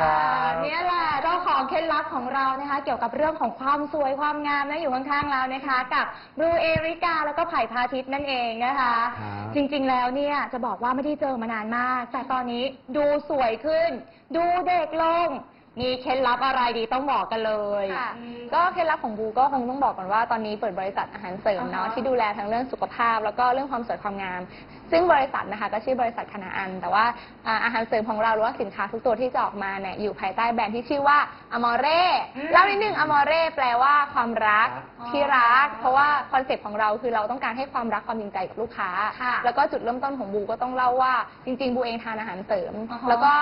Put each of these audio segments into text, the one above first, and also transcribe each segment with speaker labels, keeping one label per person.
Speaker 1: ครับ
Speaker 2: เนี่ยแหละเจ้าของเคล็ดลับของเรานะคะ เกี่ยวกับเรื่องของความสวยความงามนะอยู่ข้างๆเรานะคะ กับบรูเอริกาแล้วก็ไผ่พาทิตย์นั่นเองนะคะ
Speaker 1: ครับ
Speaker 2: จริงๆแล้วเนี่ยจะบอกว่าไม่ได้เจอมานานมาก แต่ตอนนี้ดูสวยขึ้น ดูเด็กลง มีเคล็ดลับอะไรดีต้องบอกกันเลย
Speaker 3: ค่ะ ก็เคล็ดลับของบูก็คงต้องบอกก่อนว่าตอนนี้เปิดบริษัทอาหารเสริมเนาะ
Speaker 2: อ่าฮะ
Speaker 3: ที่ดูแลทั้งเรื่องสุขภาพ แล้วก็เรื่องความสวยความงาม ซึ่งบริษัทนะคะก็ชื่อบริษัทคณะอัน แต่ว่าอ่าอาหารเสริมของเราหรือว่าสินค้าทุกตัวที่จะออกมาเนี่ยอยู่ภายใต้แบรนด์ที่ชื่อว่าอมอเร่
Speaker 2: อืม
Speaker 3: เล่านิดนึงอมอเร่แปลว่าความรัก
Speaker 2: อ๋อ
Speaker 3: ที่รัก เพราะว่าคอนเซ็ปต์ของเราคือเราต้องการให้ความรักความจริงใจกับลูกค้า
Speaker 2: ค่ะ
Speaker 3: แล้วก็จุดเริ่มต้นของบูก็ต้องเล่าว่าจริง ๆ บูเองทานอาหารเสริม
Speaker 2: อ่าฮะ
Speaker 3: แล้วก็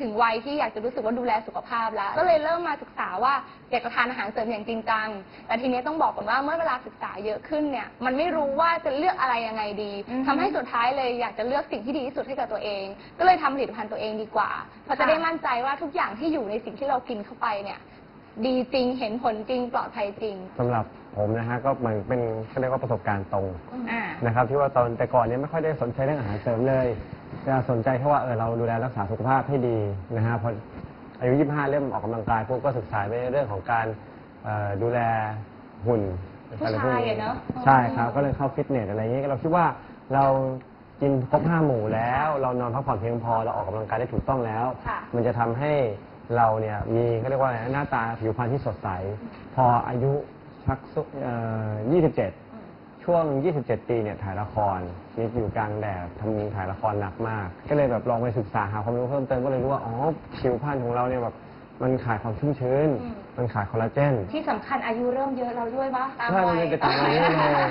Speaker 3: ถึงวัยที่อยากจะรู้สึกว่าดูแลสุขภาพแล้ว ก็เลยเริ่มมาศึกษาว่าอยากจะทานอาหารเสริมอย่างจริงจัง แต่ทีนี้ต้องบอกก่อนว่าเมื่อเวลาศึกษาเยอะขึ้นเนี่ย มันไม่รู้ว่าจะเลือกอะไรยังไงดี
Speaker 2: อือฮึ
Speaker 3: ทำให้สุดท้ายเลยอยากจะเลือกสิ่งที่ดีที่สุดให้กับตัวเอง ก็เลยทำผลิตภัณฑ์ตัวเองดีกว่า เพราะจะ
Speaker 2: ค่ะ
Speaker 3: ได้มั่นใจว่าทุกอย่างที่อยู่ในสิ่งที่เรากินเข้าไปเนี่ย ดีจริง เห็นผลจริง ปลอดภัยจริง
Speaker 1: สำหรับผมนะฮะก็เหมือนเป็นเขาเรียกว่าประสบการณ์ตรง
Speaker 2: อ่า
Speaker 1: นะครับที่ว่าตอนแต่ก่อนเนี้ไม่ค่อยได้สนใจเรื่องอาหารเสริมเลย จะสนใจแค่ว่าเออเราดูแลรักษาสุขภาพให้ดีนะฮะพออายุ 25 เริ่มออกกำลังกายพวกก็ศึกษาไปเรื่องของการเอ่อดูแลหุ่น
Speaker 2: ผู้ชายอะเนอะ
Speaker 1: ใช่ครับ ก็เลยเข้าฟิตเนสอะไรอย่างนี้เราคิดว่าเรากินครบห้าหมู่แล้ว เรานอนพักผ่อนเพียงพอเราออกกำลังกายได้ถูกต้องแล้ว
Speaker 2: ค่ะ
Speaker 1: มันจะทำให้เราเนี่ยมีเขาเรียกว่าอะไรหน้าตาผิวพรรณที่สดใส พออายุสักสุเอ่อ27 ช่วง 27 ปีเนี่ยถ่ายละครมีอยู่กลางแดดทำถ่ายละครหนักมาก ก็เลยแบบลองไปศึกษาหาความรู้เพิ่มเติมก็เลยรู้ว่า อ๋อผิวพรรณของเราเนี่ยแบบมันขาดความชุ่มชื้น
Speaker 2: อืม
Speaker 1: มันขาดคอลลาเจน
Speaker 2: ที่สำคัญอายุเริ่มเยอะแล้วด้วยปะ
Speaker 3: ตาม
Speaker 1: ใช่มัน
Speaker 3: วัย
Speaker 1: จะตามอายุเลย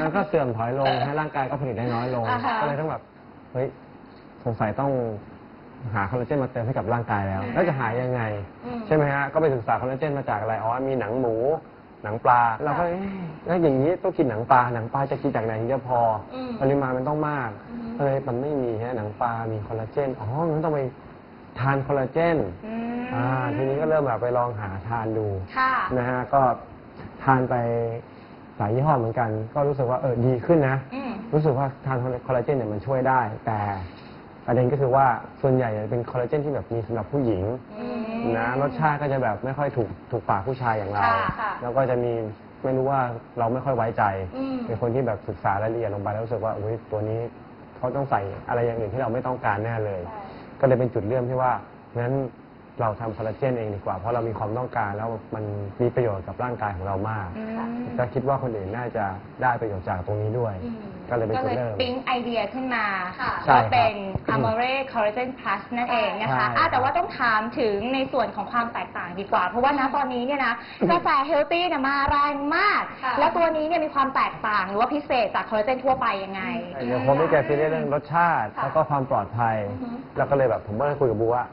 Speaker 1: แล้วก็เสื่อมถอยลงให้ร่างกายก็ผลิตได้น้อยลง
Speaker 2: อ่าฮะ
Speaker 1: ก็เลยต้องแบบ เฮ้ย สงสัยต้องหาคอลลาเจนมาเติมให้กับร่างกายแล้ว
Speaker 2: อืม
Speaker 1: แล้วจะหายังไง
Speaker 2: อืม
Speaker 1: ใช่ไหมฮะ ก็ไปศึกษาคอลลาเจนมาจากอะไร อ๋อ มีหนังหมู หนังปลาเราก็เอ๊ะแล้วอย่างนี้ต้องกินหนังปลาหนังปลาจะกินจากไหนถึงจะพออ
Speaker 2: ม
Speaker 1: ปริมาณมันต้องมาก
Speaker 2: อืม
Speaker 1: ก็เลยมันไม่มีฮะหนังปลามีคอลลาเจนอ๋อมันต้องไปทานคอลลาเจน
Speaker 2: อืม
Speaker 1: อ่าทีนี้ก็เริ่มแบบไปลองหาทานดู
Speaker 2: ค่ะ
Speaker 1: นะฮะก็ทานไปหลายยี่ห้อเหมือนกัน ก็รู้สึกว่าเออดีขึ้นนะ
Speaker 2: อืม
Speaker 1: รู้สึกว่าทานคอลลาเจนเนี่ยมันช่วยได้ แต่ประเด็นก็คือว่าส่วนใหญ่เป็นคอลลาเจนที่แบบมีสำหรับผู้หญิง
Speaker 2: อืม
Speaker 1: นะรสชาติก็จะแบบไม่ค่อยถูกถูกปากผู้ชายอย่างเรา
Speaker 2: ค่ะค่ะ
Speaker 1: แล้วก็จะมีไม่รู้ว่าเราไม่ค่อยไว้ใจ
Speaker 2: อืม
Speaker 1: เป็นคนที่แบบศึกษารายละเอียดลงไปแล้วรู้สึกว่าอุ้ยตัวนี้เขาต้องใส่อะไรอย่างอื่นที่เราไม่ต้องการแน่เลย ก็เลยเป็นจุดเริ่มที่ว่างั้น เราทำคอลลาเจนเองดีกว่า เพราะเรามีความต้องการแล้วมันมีประโยชน์กับร่างกายของเรามาก
Speaker 2: อืม
Speaker 1: ก็คิดว่าคนอื่นน่าจะได้ประโยชน์จากตรงนี้ด้วย
Speaker 2: อืม
Speaker 1: ก็เลยเป็น
Speaker 2: ก็
Speaker 1: จุ
Speaker 2: เล
Speaker 1: ด
Speaker 2: ย
Speaker 1: เริ่ม
Speaker 2: ปิ๊งไอเดียขึ้นมา
Speaker 3: ค่ะ
Speaker 1: ใช่
Speaker 2: ก็เป็น
Speaker 1: ครับ
Speaker 2: Amore Collagen Plus นั่นเองนะคะ
Speaker 1: ใช่
Speaker 2: อะแต่ว่าต้องถามถึงในส่วนของความแตกต่างดีกว่า เพราะว่านะตอนนี้เนี่ยนะกระแสเฮลตี้เนี่ยมาแรงมาก
Speaker 3: ค่ะ
Speaker 2: แล้วตัวนี้เนี่ยมีความแตกต่างหรือว่าพิเศษจากคอลลาเจนทั่วไปยังไง
Speaker 1: เดี๋ยวผมไม่แก่ซีเรียสเรื่องรสชาติ
Speaker 2: ค่ะ
Speaker 1: แล้วก็ความปลอดภัย
Speaker 2: อือฮึ
Speaker 1: แล้วก็เลยแบบผมก็เลยคุยกับบูว่า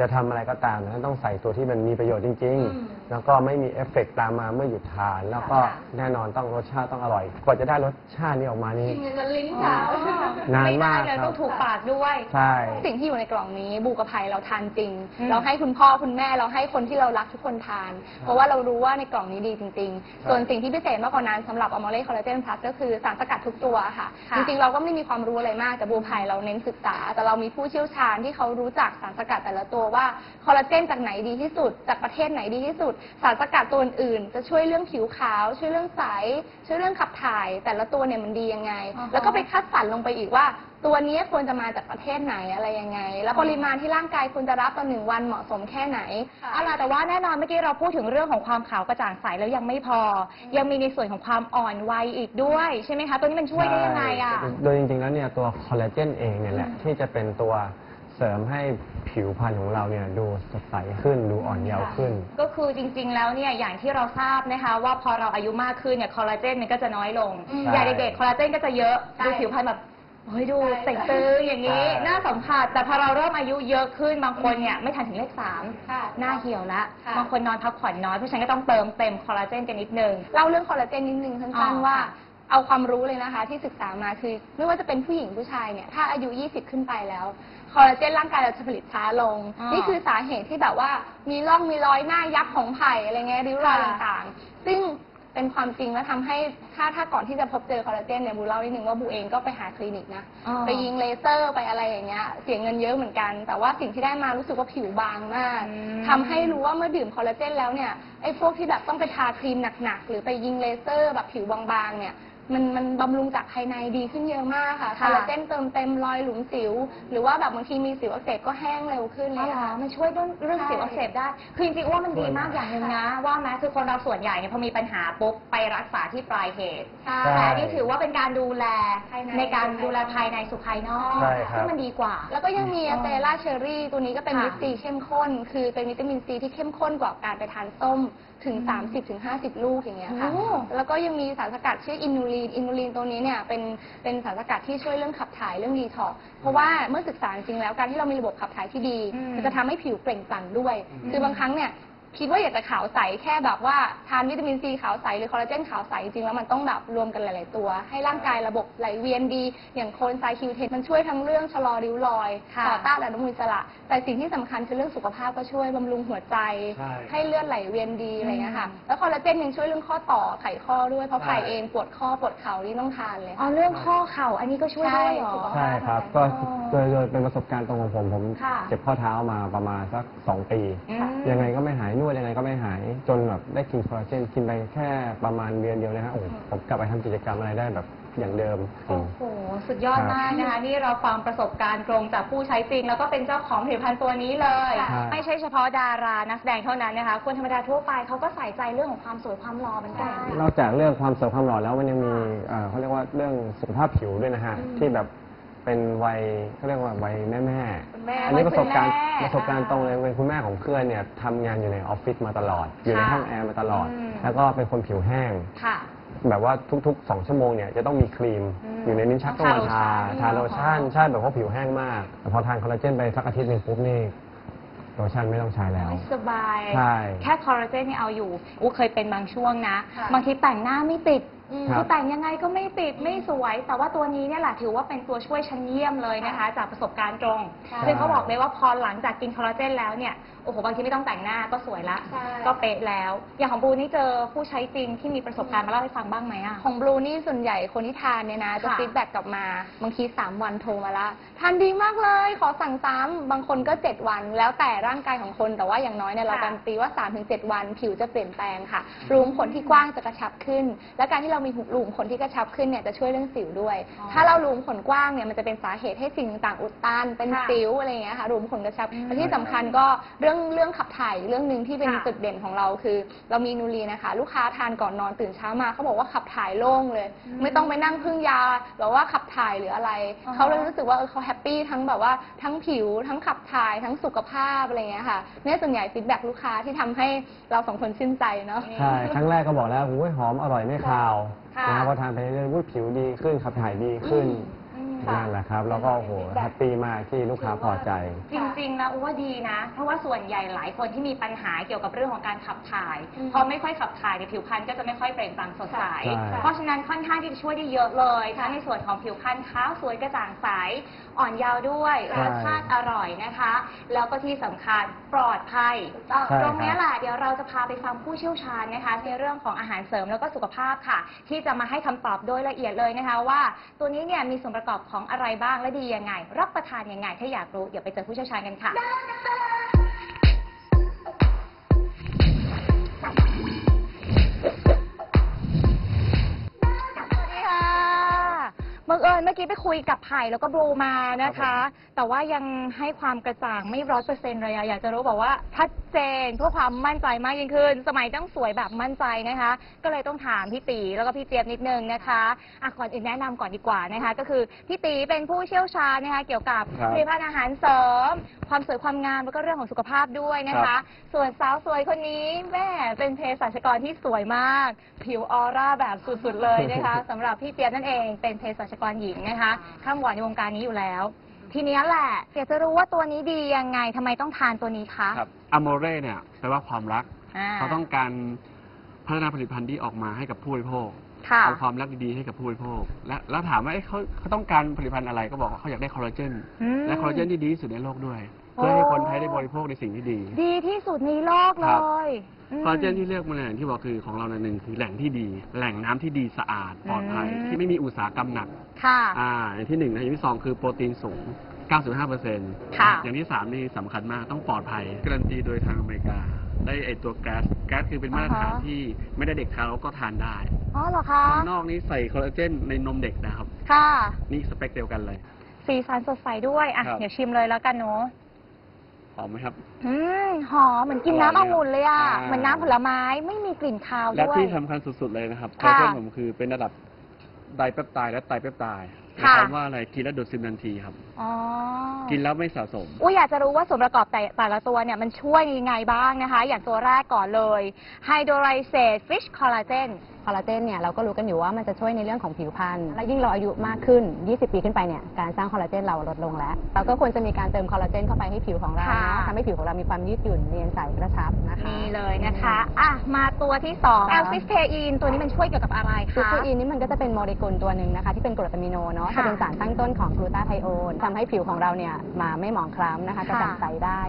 Speaker 1: จะทำอะไรก็ตามนะต้องใส่ตัวที่มันมีประโยชน์จริง
Speaker 2: อืม
Speaker 1: ๆแล้วก็ไม่มีเอฟเฟกต์ตามมาเมื่อหยุดทาน แล้วก็
Speaker 2: ค่ะ
Speaker 1: แน่นอนต้องรสชาติต้องอร่อย กว่าจะได้รสชาตินี้ออกมานี่
Speaker 3: กินจนลิ้น
Speaker 2: อ๋อ
Speaker 3: ชา
Speaker 1: นาน
Speaker 2: ไม่ได้
Speaker 1: มาก
Speaker 2: เลย
Speaker 1: ครับ
Speaker 2: ต้องถูกปากด้วย
Speaker 1: ใช่
Speaker 3: สิ่งที่อยู่ในกล่องนี้บูกระไพเราทานจริง
Speaker 2: อืม
Speaker 3: เราให้คุณพ่อคุณแม่เราให้คนที่เรารักทุกคนทาน เพราะว่าเรารู้ว่าในกล่องนี้ดีจริง ๆ ส่วนสิ่งที่พิเศษมากกว่านั้นสำหรับอมอเล่คอลลาเจนพลัสก็คือสารสกัดทุกตัวค่ะ
Speaker 2: ค่ะ
Speaker 3: จริงๆเราก็ไม่ได้มีความรู้อะไรมากแต่บูไพเราเน้นศึกษา แต่เรามีผู้เชี่ยวชาญที่เขารู้จักสารสกัดแต่ละตัวว่าคอลลาเจนจากไหนดีที่สุด จากประเทศไหนดีที่สุด สารสกัดตัวอื่นๆจะช่วยเรื่องผิวขาว ช่วยเรื่องใส ช่วยเรื่องขับถ่าย แต่ละตัวเนี่ยมันดียังไง
Speaker 2: อ่าฮะ
Speaker 3: แล้วก็ไปคัดสรรลงไปอีกว่า ตัวนี้ควรจะมาจากประเทศไหนอะไรยังไง แล้วปริมาณที่ร่างกายควรจะรับต่อหนึ่งวันเหมาะสมแค่ไหน
Speaker 2: เอาล่ะแต่ว่าแน่นอนเมื่อกี้เราพูดถึงเรื่องของความขาวกระจ่างใสแล้วยังไม่พอ ยังมีในส่วนของความอ่อนวัยอีกด้วยใช่ไหมคะ ตัวนี้มันช่วยได้ยังไงอะ
Speaker 1: ใช่โดยจริงๆแล้วเนี่ยตัวคอลลาเจนเองเนี่ยแหละที่จะเป็นตัว เสริมให้ผิวพรรณของเราเนี่ยดูสดใสขึ้นดูอ่อนเยาว์ขึ้น
Speaker 2: ก็คือจริงๆ แล้วเนี่ยอย่างที่เราทราบนะคะว่าพอเราอายุมากขึ้นเนี่ยคอลลาเจนมันก็จะน้อยลง
Speaker 3: อืม
Speaker 2: อย่างเด็กๆคอลลาเจนก็จะเยอะ
Speaker 3: ใช่
Speaker 2: ดูผิวพรรณแบบเฮ้ยดู
Speaker 3: ใช่
Speaker 2: เต่งตึงอย่างนี้
Speaker 1: ใช่
Speaker 2: น่าสัมผัสแต่พอเราเริ่มอายุเยอะขึ้นบางคนเนี่ยไม่ทันถึงเลขสาม
Speaker 3: ค่ะ
Speaker 2: หน้าเหี่ยวละ
Speaker 3: ค่ะ
Speaker 2: บางคนนอนพักผ่อนน้อยเพราะฉะนั้นก็ต้องเติมเต็มคอลลาเจนกันนิดนึง
Speaker 3: เล่าเรื่องคอลลาเจนนิดนึง
Speaker 2: อ๋
Speaker 3: สั้น
Speaker 2: อ
Speaker 3: ๆว่า
Speaker 2: ค่ะ
Speaker 3: เอาความรู้เลยนะคะ ที่ศึกษามาคือไม่ว่าจะเป็นผู้หญิงผู้ชายเนี่ยถ้าอายุ 20 ขึ้นไปแล้วคอลลาเจนร่างกายเราจะผลิตช้าลง
Speaker 2: อ๋อ
Speaker 3: นี่คือสาเหตุที่แบบว่ามีร่องมีรอยหน้ายับของไผ่อะไรเงี้ยริ้วรอย
Speaker 2: ค่ะ
Speaker 3: ต่างๆ ซึ่งเป็นความจริงและทำให้ถ้าถ้าก่อนที่จะพบเจอคอลลาเจนเนี่ยบูเล่านิดนึงว่าบูเองก็ไปหาคลินิกนะ
Speaker 2: อ๋อ
Speaker 3: ไปยิงเลเซอร์ไปอะไรอย่างเงี้ยเสียเงินเยอะเหมือนกัน แต่ว่าสิ่งที่ได้มารู้สึกว่าผิวบางมาก
Speaker 2: อืม
Speaker 3: ทำให้รู้ว่าเมื่อดื่มคอลลาเจนแล้วเนี่ยไอ้พวกที่แบบต้องไปทาครีมหนักๆ หรือไปยิงเลเซอร์แบบผิวบางๆเนี่ย มันมันบำรุงจากภายในดีขึ้นเยอะมากค่ะค
Speaker 2: ค่ะ
Speaker 3: อลลาเจนเติมเต็มรอยหลุมสิว หรือว่าแบบบางทีมีสิวอักเสบก็แห้งเร็วขึ้นเล
Speaker 2: อ๋อยเหรอ
Speaker 3: ค่ะ
Speaker 2: มันช่วยเรื่องเรื่อง
Speaker 3: ใช่
Speaker 2: สิวอักเสบได้ คือจริงๆว่ามันดีมากอย่างหนึ่งนะ ว่าแม้คือคนเราส่วนใหญ่เนี่ยพอมีปัญหาปุ๊บไปรักษาที่ปลายเหตุ
Speaker 3: ใช่
Speaker 1: ใช่
Speaker 2: แต่อันนี่ถือว่าเป็นการดูแล
Speaker 3: ภายใน
Speaker 2: ในการดูแลภายในสู่ภายนอก
Speaker 1: ใช่ครับ
Speaker 2: ซึ่งมันดีกว่า
Speaker 3: แล้วก็ยังมีอะเตล่าเชอรี่ตัวนี้ก็เป็น
Speaker 2: ค่ะ
Speaker 3: วิตซีเข้มข้น คือเป็นวิตามินซีที่เข้มข้นกว่าการไปทานส้ม ถึง 30-50 ลูกอย่างเงี้ยค่ะ
Speaker 2: โอ้
Speaker 3: แล้วก็ยังมีสารสกัดชื่ออินูลีนอินูลีนตัวนี้เนี่ยเป็นเป็นสารสกัดที่ช่วยเรื่องขับถ่ายเรื่องดีท็อกซ์เพราะว่าเมื่อศึกษาจริงๆแล้วการที่เรามีระบบขับถ่ายที่ดี
Speaker 2: อืม
Speaker 3: มันจะทำให้ผิวเปล่งปลั่งด้วย
Speaker 2: อืม
Speaker 3: คือบางครั้งเนี่ย คิดว่าอยากจะขาวใสแค่แบบว่าทานวิตามินซีขาวใสหรือคอลลาเจนขาวใสจริงๆแล้วมันต้องแบบรวมกันหลาย ๆ ตัว ให้ร่างกายระบบไหลเวียนดี อย่างโคนไซคิวเทนมันช่วยทั้งเรื่องชะลอริ้วรอย
Speaker 2: ค่ะ
Speaker 3: ต่อต้านอนุมูลอิสระ แต่สิ่งที่สำคัญคือเรื่องสุขภาพก็ช่วยบำรุงหัวใจ
Speaker 1: ใช่
Speaker 3: ให้เลือดไหลเวียนดีอะไรเงี้ยค่ะ
Speaker 2: อืม
Speaker 3: แล้วคอลลาเจนยังช่วยเรื่องข้อต่อไขข้อด้วยเพราะ
Speaker 1: ใช่
Speaker 3: ไผ่เองปวดข้อปวดเข่านี่ต้องทานเลย
Speaker 2: อ๋อเรื่องข้อเข่าอันนี้ก็ช่วยด้วยเหรอ
Speaker 3: ใช่
Speaker 1: ใช่ครับ ก็
Speaker 2: อ๋อ
Speaker 1: โดยโดยเป็นประสบการณ์ตรงของผมผม
Speaker 2: ค่ะ
Speaker 1: เจ็บข้อเท้ามาประมาณสักสองปี
Speaker 2: อืม
Speaker 1: ยังไงก็ไม่หายนวดยังไงก็ไม่หาย จนแบบได้กินคอลลาเจนกินไปแค่ประมาณเดือนเดียวนะฮะโอ้โหผมกลับไปทำกิจกรรมอะไรได้แบบอย่างเดิมจริ
Speaker 2: โอ้
Speaker 1: ง
Speaker 2: โห สุดยอดมากนะคะ นี่เราฟังประสบการณ์ตรงจากผู้ใช้จริง แล้วก็เป็นเจ้าของผลิตภัณฑ์ตัวนี้เลย
Speaker 1: ใช่
Speaker 2: ไม่ใช่เฉพาะดารานักแสดงเท่านั้นนะคะ คนธรรมดาทั่วไปเขาก็ใส่ใจเรื่องของความสวยความหล่อเหมือนกัน
Speaker 1: นอกจากเรื่องความสวยความหล่อแล้วมันยังมีเอ่อเขาเรียกว่าเรื่องสุขภาพผิวด้วยนะฮะ ที่แบบ เป็นวัยเขาเรียกว่าวัยแม่แม่ๆ
Speaker 2: คุณแม่
Speaker 1: อันนี้ประสบการณ์
Speaker 2: คุณแม่
Speaker 1: ประสบการณ์ตรงเลยเป็นคุณแม่ของเพื่อนเนี่ยทำงานอยู่ในออฟฟิศมาตลอด อยู่ใน
Speaker 2: ค่ะ
Speaker 1: ห้องแอร์มาตลอด
Speaker 2: อืม
Speaker 1: แล้วก็เป็นคนผิวแห้ง
Speaker 2: ค่ะ
Speaker 1: แบบว่าทุกๆ 2 ชั่วโมงเนี่ยจะต้องมีครีม
Speaker 2: อืม
Speaker 1: อยู่ในลิ้นชัก
Speaker 2: ต้
Speaker 1: ต้
Speaker 2: อ
Speaker 1: องง
Speaker 2: ทา
Speaker 1: มาทา
Speaker 2: โลชั่น
Speaker 1: ทาโลชั่นใช่แบบว่าผิวแห้งมากแต่พอทานคอลลาเจนไปสักอาทิตย์หนึงปุ๊บนี่โลชั่นไม่ต้องใช้แล้ว
Speaker 2: ไม่สบาย
Speaker 1: ใช่
Speaker 2: แค่คอลลาเจนนี่เอาอยู่อูเคยเป็นบางช่วงนะ
Speaker 3: ค่ะ
Speaker 2: บางทีแต่งหน้าไม่ติด
Speaker 3: อืม
Speaker 1: ครับ
Speaker 2: คือแต่งยังไงก็ไม่ติดไม่สวย แต่ว่าตัวนี้เนี่ยแหละถือว่าเป็นตัวช่วยชั้นเยี่ยมเลยนะคะ จากประสบการณ์ตรง
Speaker 3: ใช่
Speaker 2: ซึ่งเขาบอกเลยว่าพอหลังจากกินคอลลาเจนแล้วเนี่ยโอ้โหบางทีไม่ต้องแต่งหน้าก็สวยละ
Speaker 3: ใช่
Speaker 2: ก็เป๊ะแล้ว อย่างของบูนี่เจอผู้ใช้จริงที่มีประสบการณ์มาเล่าให้ฟังบ้างไหมอะ
Speaker 3: ของบลูนี่ส่วนใหญ่คนที่ทานเนี่ยนะจะ
Speaker 2: ค่ะ
Speaker 3: ฟีดแบ็กกลับมา บางที 3 วันโทรมาละทานดีมากเลย ขอสั่งซ้ำบางคนก็ 7 วัน แล้วแต่ร่างกายของคนแต่ว่าอย่างน้อยเนี่ยเรา
Speaker 2: ค่ะ
Speaker 3: การนตีว่า 3-7 วัน ผิวจะเปลี่ยนแปลงค่ะรูขุมขนที่กว้างจะกระชับขึ้น และการที่เรามีรูขุมขนที่กระชับขึ้นเนี่ยจะช่วยเรื่องสิวด้วย
Speaker 2: อ๋อ
Speaker 3: ถ้าเรารูขุมขนกว้างเนี่ยมันจะเป็นสาเหตุให้สิ่งต่างๆอุดตันเป็น
Speaker 2: ค่ะ
Speaker 3: สิวอะไรอย่างเงี้ยค่ะรูขุมขนกระชับ
Speaker 2: อืม
Speaker 3: และที่สำคัญก็เรื่องเรื่องขับถ่ายอีกเรื่องหนึ่งที่เป็น
Speaker 2: ค่ะ
Speaker 3: จุดเด่นของเราคือ เรามีนูรีนะคะ ลูกค้าทานก่อนนอนตื่นเช้ามาเขาบอกว่าขับถ่ายโล่งเลย
Speaker 2: อืม
Speaker 3: ไม่ต้องไปนั่งพึ่งยาหรือว่าขับถ่ายหรืออะไร
Speaker 2: อ๋อ
Speaker 3: เขาเลยรู้สึกว่าเออเขาแฮปปี้ทั้งแบบว่าทั้งผิว ทั้งขับถ่ายทั้งสุขภาพอะไรอย่างเงี้ยค่ะเนี่ยส่วนใหญ่ฟีดแบ็ลูกค้าที่ทำให้เราสองคนชื่นใจเนาะ
Speaker 1: ใช่ ครั้งแรกก็บอกแล้วอุ้ยหอมอร่อยไม่คาว
Speaker 2: ค่ะ
Speaker 1: นะพอทานไปเรื่อยๆอุ๊ยผิวดีขึ้นขับถ่ายดีขึ้น
Speaker 2: อืม
Speaker 1: นั่นแหละครับ แล้วก็โอ้โหแฮปปี้มากที่ลูกค้าพอใจ
Speaker 2: จริงๆนะอูว่าดีนะ เพราะว่าส่วนใหญ่หลายคนที่มีปัญหาเกี่ยวกับเรื่องของการขับถ่าย
Speaker 3: อืม
Speaker 2: พอไม่ค่อยขับถ่ายในยผิวพรรณก็จะไม่ค่อยเปล่งปลั่งสดใส
Speaker 1: ใช่
Speaker 2: เพราะฉะนั้นค่อนข้างที่จะช่วยได้เยอะเลยทั้งในส่วนของผิวพรรณขาวสวยกระจ่างใส อ่อนเยาว์ด้วย
Speaker 1: ใช่
Speaker 2: รสชาติอร่อยนะคะ แล้วก็ที่สำคัญปลอดภัย
Speaker 1: ใช่ครับ
Speaker 2: ตรงเนี้ยแหละเดี๋ยวเราจะพาไปฟังผู้เชี่ยวชาญนะคะ ในเรื่องของอาหารเสริมแล้วก็สุขภาพค่ะ ที่จะมาให้คำตอบโดยละเอียดเลยนะคะว่า ตัวนี้เนี่ยมีส่วนประกอบของอะไรบ้างและดียังไง รับประทานยังไง ถ้าอยากรู้เดี๋ยวไปเจอผู้เชี่ยวชาญกันค่ะ บังเอิญเมื่อกี้ไปคุยกับไผ่แล้วก็บลูมานะคะ แต่ว่ายังให้ความกระจ่างไม่ร้อยเปอร์เซ็นต์เลยอะอยากจะรู้บอกว่าชัดเจนเพื่อความมั่นใจมากยิ่งขึ้น สมัยต้องสวยแบบมั่นใจนะคะ ก็เลยต้องถามพี่ตีแล้วก็พี่เจี๊ยบนิดนึงนะคะอะก่อนอื่นแนะนำก่อนดีกว่านะคะ ก็คือพี่ตีเป็นผู้เชี่ยวชาญนะคะ เกี่ยวกับ
Speaker 1: ครับ
Speaker 2: ผลิตภัณฑ์อาหารเสริม ความสวยความงามแล้วก็เรื่องของสุขภาพด้วยนะ
Speaker 1: ครั
Speaker 2: คะ
Speaker 1: บ
Speaker 2: ส่วนสาวสวยคนนี้แม่เป็นเภสัชกรที่สวยมาก ผิวออร่าแบบสุดๆเลยนะคะ สำหรับพี่เจี๊ยบนั่นเองเป็นเภสัชกรหญิงนะคะข้ามหวานในวงการนี้อยู่แล้ว ทีเนี้ยแหละอยากจะรู้ว่าตัวนี้ดียังไงทำไมต้องทานตัวนี้คะ
Speaker 4: ครับอโมเร่เนี่ยแปลว่าความรัก
Speaker 2: อ่า
Speaker 4: เขาต้องการพัฒนาผลิตภัณฑ์ที่ออกมาให้กับผู้บริโภค
Speaker 2: ค่ะ
Speaker 4: เอาความรักดีๆให้กับผู้บริโภค และแล้วถามว่าเอ๊ะเขาเขาต้องการผลิตภัณฑ์อะไรก็บอกว่าเขาอยากได้คอลลาเจน
Speaker 2: อืม
Speaker 4: และคอลลาเจนที่ดีที่สุดในโลกด้วย เพื่อให้คนไทยได้บริโภคในสิ่งที่ดี
Speaker 2: ดีที่สุดในโลกเล
Speaker 4: ครับ
Speaker 2: ยอืม
Speaker 4: คอลลาเจนที่เลือกมาเนี่ยอย่างที่บอกคือของเราเนี่ยหนึ่งคือแหล่งที่ดี แหล่งน้ำที่ดีสะอาดปลอดภัย
Speaker 2: อืม
Speaker 4: ที่ไม่มีอุตสาหกรรมหนัก
Speaker 2: ค่ะ
Speaker 4: อ่าอย่างที่หนึ่งนะอย่างที่สองคือโปรตีนสูง 95เปอร์เซ็นต์
Speaker 2: ค่ะ
Speaker 4: อย่างที่สามนี่สำคัญมากต้องปลอดภัย การันตีโดยทางอเมริกา ได้ไอตัวแก๊สแก๊สคือเป็นมาตรฐาน
Speaker 2: อ่าฮะ
Speaker 4: ที่ไม่ได้เด็กทารกก็ทานได้
Speaker 2: อ๋อเหรอคะ
Speaker 4: ข้างนอกนี้ใส่คอลลาเจนในนมเด็กนะครับ
Speaker 2: ค่ะ
Speaker 4: นี่สเปคเดียวกันเลย
Speaker 2: สีสันสดใสด้วย อะ
Speaker 4: ครับ
Speaker 2: เดี๋ยวชิมเลยแล้วกันเนาะ
Speaker 4: หอมไหมครับ
Speaker 2: อืมหอมเหมือนกิน
Speaker 4: อร่อย
Speaker 2: น้ำองุ่นเลยอะ
Speaker 4: อ่า
Speaker 2: เหมือนน้ำผลไม้ไม่มีกลิ่นคาว
Speaker 4: และ
Speaker 2: ด้วย
Speaker 4: ที่สำคัญสุดๆเลยนะครับคอล
Speaker 2: ค่ะ
Speaker 4: ลาเจนผมคือเป็นระดับไดเปปไตด์และไตรเปปไตด์ หมาย
Speaker 2: ค่ะ
Speaker 4: ความว่าอะไรกินแล้วดูดซึมทันทีครับ
Speaker 2: อ๋อ
Speaker 4: กินแล้วไม่สะสม
Speaker 2: อุ้ยอยากจะรู้ว่าส่วนประกอบแต่แต่ละตัวเนี่ยมันช่วยยังไงบ้างนะคะ อย่างตัวแรกก่อนเลยไฮโดรไลเซตฟิชคอลลาเจน
Speaker 5: คอลลาเจนเนี่ยเราก็รู้กันอยู่ว่ามันจะช่วยในเรื่องของผิวพรรณและยิ่งเราอายุมากขึ้น 20 ปีขึ้นไปเนี่ยการสร้างคอลลาเจนเราลดลงแล้ว เราก็ควรจะมีการเติมคอลลาเจนเข้าไปให้ผิวของเรา
Speaker 2: ค่ะ
Speaker 5: เนาะทำให้ผิวของเรามีความยืดหยุ่นเนียนใสกระชับนะคะ
Speaker 2: นี่เลยนะคะ อะ มาตัวที่สองแอลซิสเทอีนตัวนี้มันช่วยเกี่ยวกับอะไร
Speaker 5: ซิส
Speaker 2: คะ
Speaker 5: เตออีนนี่มันก็จะเป็นโมเลกุลตัวหนึ่งนะคะ ที่เป็นกรดอะมิโนเนาะ
Speaker 2: ค่ะ
Speaker 5: จะเป็นสารตั้งต้นของกลูตาไทโอนทำให้ผิวของเราเนี่ยมาไม่หมองคล้ำนะคะกระจ่างใสได้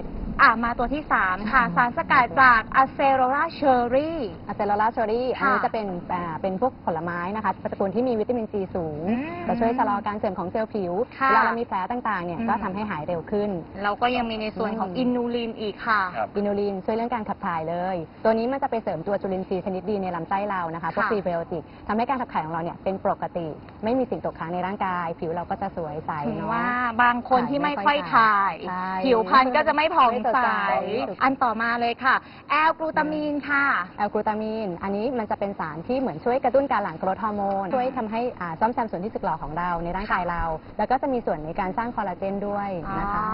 Speaker 2: อะมาตัวที่สามค่ะ สารสกัดจากอะเซโรราเชอรี่
Speaker 5: อะเซโลลาเชอรี่อันนี้
Speaker 2: ค่ะ
Speaker 5: จะเป็นอ่าเป็นพวกผลไม้นะคะตระกูลที่มีวิตามินซีสูง
Speaker 2: อืม
Speaker 5: จะช่วยชะลอการเสื่อมของเซลล์ผิว
Speaker 2: ค่ะ
Speaker 5: เวลาเรามีแผลต่างๆเนี่ย
Speaker 2: อืม
Speaker 5: ก็ทำให้หายเร็วขึ้น
Speaker 2: เราก็ยังมีในส่วนของ
Speaker 5: อืม
Speaker 2: อินูลินอีกค่ะ
Speaker 4: ครับ
Speaker 5: อินูลินช่วยเรื่องการขับถ่ายเลย ตัวนี้มันจะไปเสริมตัวจุลินทรีย์ชนิดดีในลำไส้เรานะคะพวก
Speaker 2: ค่ะ
Speaker 5: พรีไบโอติกทำให้การขับถ่ายของเราเนี่ยเป็นปกติ ไม่มีสิ่งตกค้างในร่างกาย ผิวเราก็จะสวยใส
Speaker 2: ถึง
Speaker 5: เนาะ
Speaker 2: ว่าบางคนที่ไม่ค่อยถ่าย
Speaker 5: ใช่
Speaker 2: ผิวพรรณก็จะไม่ผ่อง
Speaker 5: ไม่สด
Speaker 2: ใส
Speaker 5: ใส
Speaker 2: อันต่อมาเลยค่ะ แอลกลูตามีนค่ะ
Speaker 5: แอลกลูตามีน อันนี้มันจะเป็นสารที่เหมือนช่วยกระตุ้นการหลั่งกรดฮอร์โมน ช่วยทำให้อ่าซ่อมแซมส่วนที่สึกหรอของเราในร่างกายเรา แล้วก็จะมีส่วนในการสร้างคอลลาเจนด้วย
Speaker 2: อ๋อ
Speaker 5: นะคะ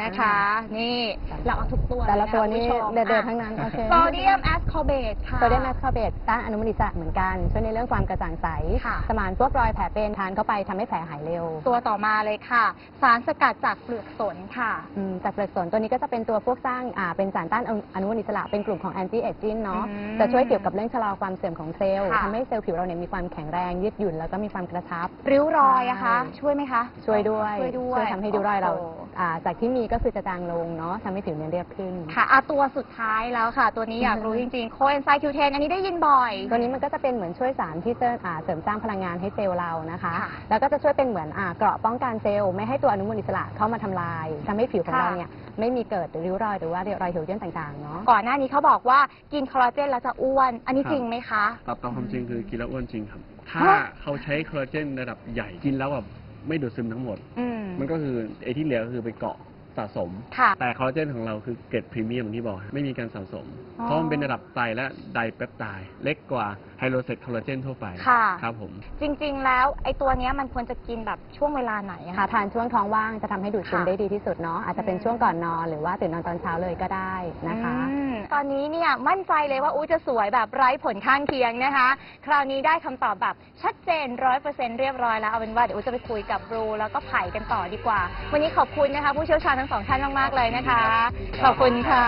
Speaker 2: นะคะ นี่เราเอาทุกตัว
Speaker 5: แต่ละตัวนี้
Speaker 2: เยค
Speaker 5: เด็
Speaker 2: คุณผู้ชม
Speaker 5: ดๆทั้งนั้นโอเค
Speaker 2: โซเดียมแอสคอร์เบตค่ะ
Speaker 5: โซเดียมแอสคอร์เบตต้านอนุมูลอิสระเหมือนกัน ช่วยในเรื่องความกระจ่างใส
Speaker 2: ค่ะ
Speaker 5: สมานพวกรอยแผลเป็นทานเข้าไปทำให้แผลหายเร็ว
Speaker 2: ตัวต่อมาเลยค่ะ สารสกัดจากเปลือกสนค่ะ
Speaker 5: อืมจากเปลือกสนตัวนี้ก็จะเป็นตัวพวกสร้างอ่าเป็นสารต้านอนุมูลอิสระเป็นกลุ่มของแอนตี้เอจจิ้งเนาะ
Speaker 2: อืม
Speaker 5: จะช่วยเกี่ยวกับเรื่องชะลอความเสื่อมของเซลล์
Speaker 2: ค่ะ
Speaker 5: ทำให้เซลล์ผิวเราเนี่ยมีความแข็งแรงยืดหยุ่นแล้วก็มีความกระชับ
Speaker 2: ริ้วรอยอะคะ
Speaker 5: ใช่
Speaker 2: ช่วยไหมคะ
Speaker 5: ช่วยด้วย
Speaker 2: ช่วยด้วย
Speaker 5: ทำให้ริ้วรอยเรา
Speaker 2: โอ้โห
Speaker 5: อ่าจากที่มีก็คือจะจางลงเนาะทำให้ผิวเนี่ยเรียบขึ้น
Speaker 2: ค่ะอะตัวสุดท้ายแล้วค่ะ ตัวนี้อยากรู้จริงๆโคเอนไซคิวเทนอันนี้ได้ยินบ่อย
Speaker 5: ตัวนี้มันก็จะเป็นเหมือนช่วยสารที่จะอ่าเสริมสร้างพลังงานให้เซลล์เรานะคะ
Speaker 2: ค่ะ
Speaker 5: แล้วก็จะช่วยเป็นเหมือนอ่าเกราะป้องกันเซลล์ไม่ให้ตัวอนุมูลอิสระเข้ามาทำลายทำให้ผิวของ
Speaker 2: ค่ะ
Speaker 5: เราเนี่ยไม่มีเกิดริ้วรอยหรือว่ารอยเหี่ยวย่นต่างๆเนาะ
Speaker 2: ก่อนหน้านี้เขาบอกว่ากินคอลลาเจนแล้วจะอ้วน อันนี้
Speaker 4: ครับ
Speaker 2: จริงไหมคะ
Speaker 4: ตามตามความจริงคือกินแล้วอ้วนจริงครับ ถ้า
Speaker 2: ฮะ
Speaker 4: เขาใช้คอลลาเจนระดับใหญ่กินแล้วแบบไม่ดูดซึมทั้งหมด
Speaker 2: อืม
Speaker 4: มันก็คือไอ้ที่เหลือก็คือไปเกาะ สะสม
Speaker 2: ค่ะ
Speaker 4: แต่คอลลาเจนของเราคือเกรดพรีเมียมอย่างที่บอกฮะไม่มีการสะสม
Speaker 2: อ๋อ
Speaker 4: เพราะมันเป็นระดับไตรและไดเปปไตด์เล็กกว่าไฮโดรเซตคอลลาเจนทั่วไป
Speaker 2: ค่ะ
Speaker 4: ครับผม
Speaker 2: จริง ๆ แล้วไอ้ตัวเนี้ยมันควรจะกินแบบช่วงเวลาไหนอะ
Speaker 5: ค่ะ
Speaker 2: คะ
Speaker 5: ทานช่วงท้องว่างจะทำให้ดูดซึม
Speaker 2: ค่ะ
Speaker 5: ได้ดีที่สุดเนาะอาจจะเป็น
Speaker 2: อืม
Speaker 5: ช่วงก่อนนอนหรือว่าตื่นนอนตอนเช้าเลยก็ได้นะคะ
Speaker 2: อืมตอนนี้เนี่ยมั่นใจเลยว่าอู้จะสวยแบบไร้ผลข้างเคียงนะคะ คราวนี้ได้คำตอบแบบชัดเจนร้อยเปอร์เซ็นเรียบร้อยแล้วเอาเป็นว่าเดี๋ยวอู้จะไปคุยกับบรูแล้วก็ไผ่กันต่อดีกว่า วันนี้ขอบคุณนะคะ ผู้เชี่ยวชาญทั้งสองท่านมาก ๆ เลยนะคะ ขอบคุณค่ะ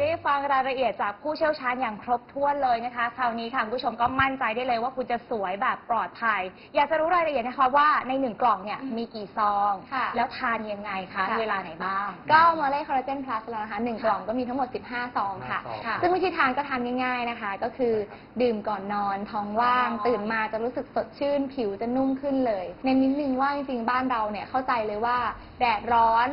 Speaker 2: ได้ฟังรายละเอียดจากผู้เชี่ยวชาญอย่างครบถ้วนเลยนะคะ คราวนี้ค่ะคุณผู้ชมก็มั่นใจได้เลยว่าคุณจะสวยแบบปลอดภัย อยากจะรู้รายละเอียดนะคะว่าในหนึ่งกล่องเนี่ยมีกี่ซอง
Speaker 3: ค่ะ
Speaker 2: แล้วทานยังไงคะ
Speaker 3: ค่ะ
Speaker 2: เวลาไหนบ้าง
Speaker 3: ก็มาเล่คอลลาเจนพลัสแล้วนะคะหนึ่งกล่องก็มีทั้งหมด 15 ซองค่ะ
Speaker 2: ค่ะ
Speaker 3: ซึ่งวิธีทานก็ทานง่ายๆนะคะ ก็คือดื่มก่อนนอนท้องว่าง
Speaker 2: อ๋อ
Speaker 3: ตื่นมาจะรู้สึกสดชื่น ผิวจะนุ่มขึ้นเลยเน้นนิดนึงว่าจริงๆบ้านเราเนี่ยเข้าใจเลยว่าแดดร้อน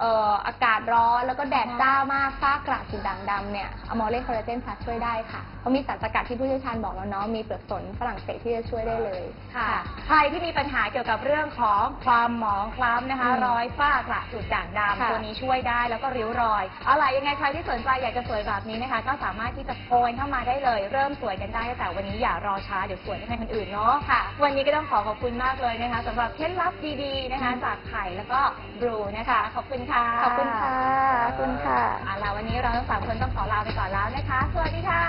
Speaker 3: เอ่ออากาศร้อนแล้วก็แดดจ้ามากฝ้ากระจุดด่างดำเนี่ยอะมอเล่คอลลาเจนพลัสช่วยได้ค่ะเพราะมีสารสกัดที่ผู้เชี่ยวชาญบอกแล้วเนาะมีเปลือกสนฝรั่งเศสที่จะช่วยได้เลย
Speaker 2: ค่ะ ใครที่มีปัญหาเกี่ยวกับเรื่องของความหมองคล้ำนะคะ
Speaker 3: อืม
Speaker 2: รอยฝ้ากระจุดด่างดำ
Speaker 3: ค่ะ
Speaker 2: ตัวนี้ช่วยได้แล้วก็ริ้วรอย เอาล่ะยังไงใครที่สนใจอยากจะสวยแบบนี้นะคะ ก็สามารถที่จะโอนเข้ามาได้เลย เริ่มสวยกันได้ตั้งแต่วันนี้อย่ารอช้าเดี๋ยวสวยไม่ให้คนอื่นเนาะค่ะ วันนี้ก็ต้องขอขอบคุณมากเลยนะคะสำหรับเคล็ดลับดีๆนะคะ จากไข่แล้วก็บรูนะคะขอบคุณค่ะ
Speaker 3: ขอบคุณค่ะขอบคุณค่ะ
Speaker 2: เอาล่ะวันนี้เราทั้งสามคนต้องขอลาไปก่อนแล้วนะคะ สวัสดีค่ะ